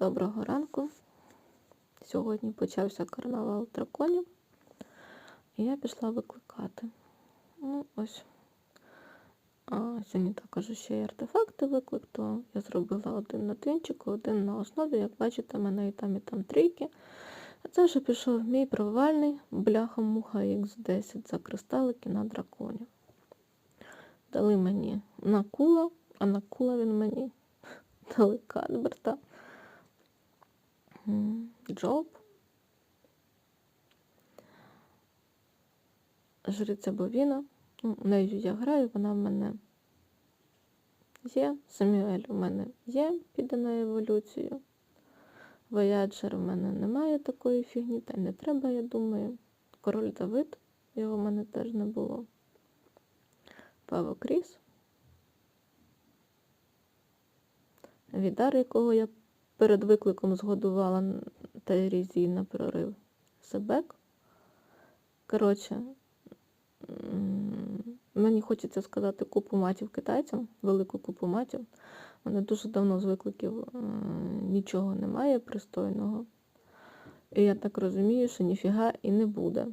Доброго ранку. Сьогодні почався карнавал драконів, і я пішла викликати. Ну, ось. А, сьогодні також ще й артефакти виклик, то я зробила один на твінчику, один на основі. Як бачите, в мене і там, і там трійки. А це вже пішов мій провальний бляха-муха X10 за кристалики на драконів. Дали мені накула, а накула він мені дали Кадберта. Джоб. Жриця Бовіна. Ну, нею я граю, вона в мене є. Самюель у мене є, піде на еволюцію. Вояджер в мене немає такої фігні, та й не треба, я думаю. Король Давид, його в мене теж не було. Паво Кріс. Відар, якого я перед викликом згодувала різі на прорив. Себек. Коротше, мені хочеться сказати купу матів китайцям, велику купу матів. Вони дуже давно з викликів е, нічого немає пристойного. І я так розумію, що ніфіга і не буде.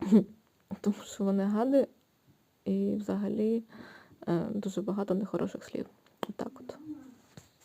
Тому що вони гади і взагалі е, дуже багато нехороших слів.